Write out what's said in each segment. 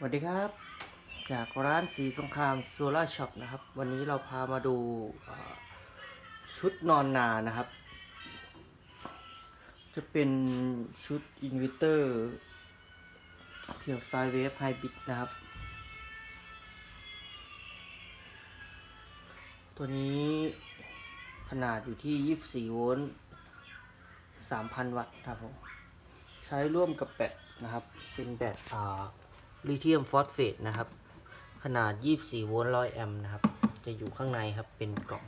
สวัสดีครับ จากร้านสีสงครามโซล่าช็อปนะครับ วันนี้เราพามาดูชุดนอนนานะครับ จะเป็นชุดอินเวเตอร์เพียวไซเวฟไฮบิดนะครับ ตัวนี้ขนาดอยู่ที่ 24 โวลต์3,000 วัตต์ครับผม ใช้ร่วมกับแบตนะครับ เป็นแบตอ่า ลิเธียมฟอสเฟตนะครับ ขนาด 24 โวลต์100แอมป์นะครับ จะอยู่ข้างในครับเป็นกล่อง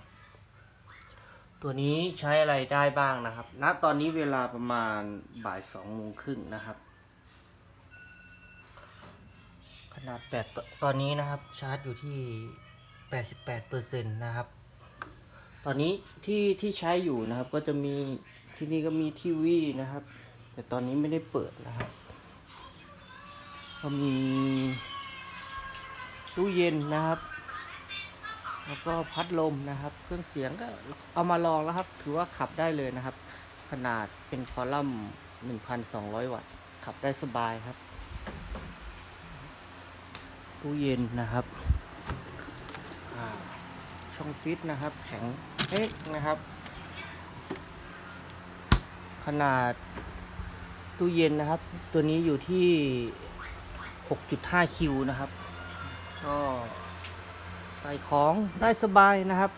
ตัวนี้ใช้อะไรได้บ้างนะครับ ณ ตอนนี้เวลาประมาณบ่าย2โมงครึ่งนะครับ ขนาดแบตตตอนนี้นะครับชาร์จอยู่ที่ 88%นะครับ ตอนนี้ที่ที่ใช้อยู่นะครับก็จะมีที่นี่ก็มีทีวีนะครับ แต่ตอนนี้ไม่ได้เปิดนะครับ ก็มีตู้เย็นนะครับ แล้วก็พัดลมนะครับ เครื่องเสียงก็เอามาลองแล้วครับ ถือว่าขับได้เลยนะครับ ขนาดเป็นคอลัมน์ 1,200 วัตต์ ขับได้สบายครับ ตู้เย็นนะครับ ช่องฟิตนะครับ แข็งเอ๊กนะครับ ขนาดตู้เย็นนะครับ ตัวนี้อยู่ที่ 6.5 คิวนะครับ ก็ใส่ของได้สบายนะครับ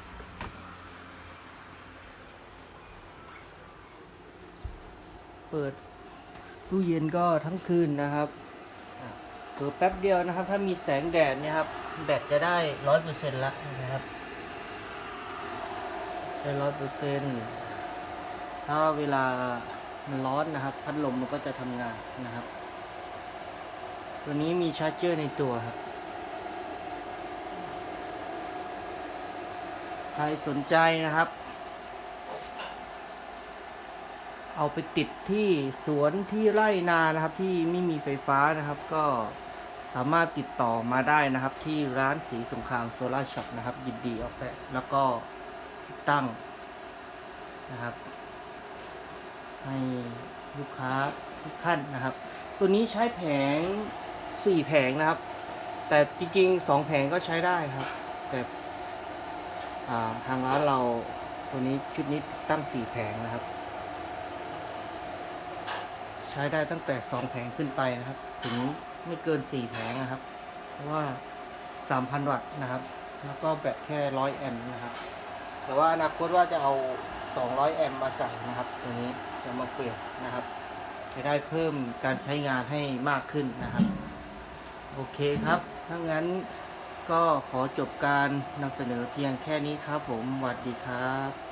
เปิดตู้เย็นก็ทั้งคืนนะครับเปิดแป๊บเดียวนะครับ ถ้ามีแสงแดดเนี่ยครับ แบตจะได้ร้อยเปอร์เซ็นต์ละนะครับได้ร้อยเปอร์เซ็นต์ถ้าเวลามันร้อนนะครับ พัดลมมันก็จะทำงานนะครับ ตัวนี้มีชาร์จเจอร์ในตัวครับ ใครสนใจนะครับ เอาไปติดที่สวนที่ไร่นานะครับที่ไม่มีไฟฟ้านะครับ ก็สามารถติดต่อมาได้นะครับที่ร้านสีสงครามโซลาร์ช็อปนะครับ ยินดีออกแบบแล้วก็ติดตั้งนะครับ ให้ลูกค้าทุกท่านนะครับ ตัวนี้ใช้แผง สี่แผงนะครับ แต่จริงๆสองแผงก็ใช้ได้ครับ แต่าทางร้านเราตัวนี้ชุดนี้ตั้งสี่แผงนะครับ ใช้ได้ตั้งแต่สองแผงขึ้นไปนะครับ ถึงไม่เกินสี่แผงนะครับ เพราะว่าสามพันวัตต์นะครับ แล้วก็แบตแค่ร้อยแอมป์นะครับแต่ว่าอนาคตว่าจะเอา 200 แอมป์มาใส่นะครับ ตัวนี้จะมาเปลี่ยนนะครับ จะได้เพิ่มการใช้งานให้มากขึ้นนะครับ โอเคครับ ถ้างั้นก็ขอจบการนำเสนอเพียงแค่นี้ครับผมสวัสดีครับ